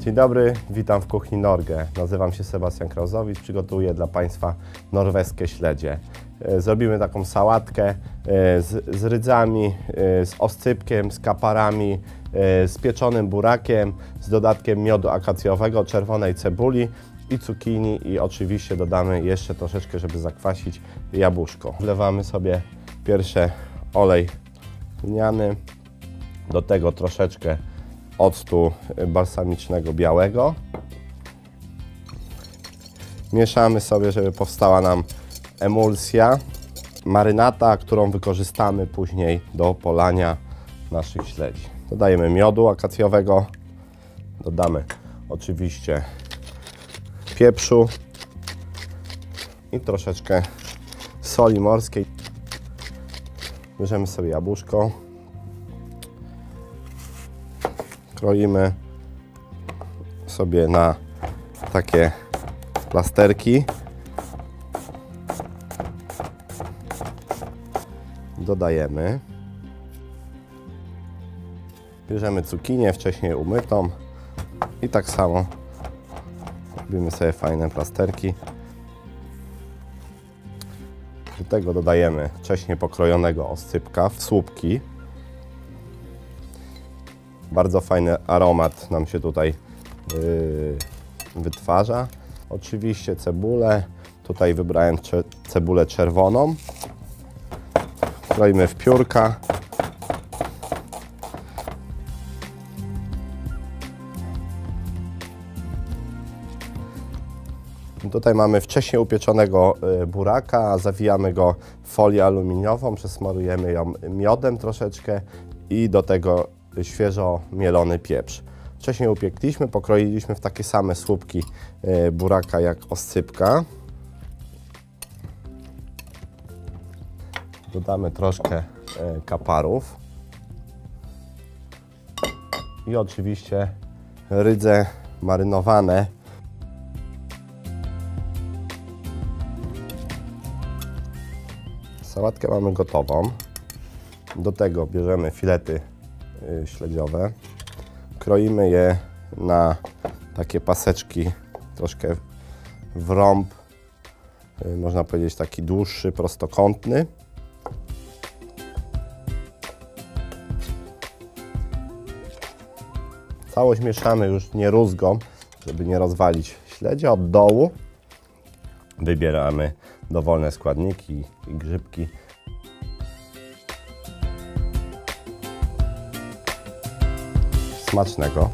Dzień dobry, witam w kuchni Norge. Nazywam się Sebastian Krauzowicz, przygotuję dla Państwa norweskie śledzie. E, Zrobimy taką sałatkę e, z, z rydzami, e, z oscypkiem, z kaparami, z pieczonym burakiem, z dodatkiem miodu akacjowego, czerwonej cebuli i cukinii i oczywiście dodamy jeszcze troszeczkę, żeby zakwasić jabłuszko. Wlewamy sobie pierwsze olej lniany, do tego troszeczkę octu balsamicznego białego. Mieszamy sobie, żeby powstała nam emulsja, marynata, którą wykorzystamy później do polania naszych śledzi. Dodajemy miodu akacjowego, dodamy oczywiście pieprzu i troszeczkę soli morskiej. Bierzemy sobie jabłuszko, kroimy sobie na takie plasterki. Dodajemy. Bierzemy cukinię wcześniej umytą i tak samo robimy sobie fajne plasterki. Do tego dodajemy wcześniej pokrojonego oscypka w słupki. Bardzo fajny aromat nam się tutaj yy, wytwarza. Oczywiście cebulę. Tutaj wybrałem cze- cebulę czerwoną. Kroimy w piórka. Tutaj mamy wcześniej upieczonego y, buraka, zawijamy go w folię aluminiową, przesmarujemy ją miodem troszeczkę i do tego świeżo mielony pieprz. Wcześniej upiekliśmy, pokroiliśmy w takie same słupki y, buraka jak oscypka. Dodamy troszkę y, kaparów i oczywiście rydze marynowane Sałatkę mamy gotową. Do tego bierzemy filety śledziowe. Kroimy je na takie paseczki, troszkę w rąb, y, można powiedzieć taki dłuższy, prostokątny. Całość mieszamy już nie rózgą, żeby nie rozwalić śledzia od dołu. Wybieramy dowolne składniki i grzybki. Smacznego.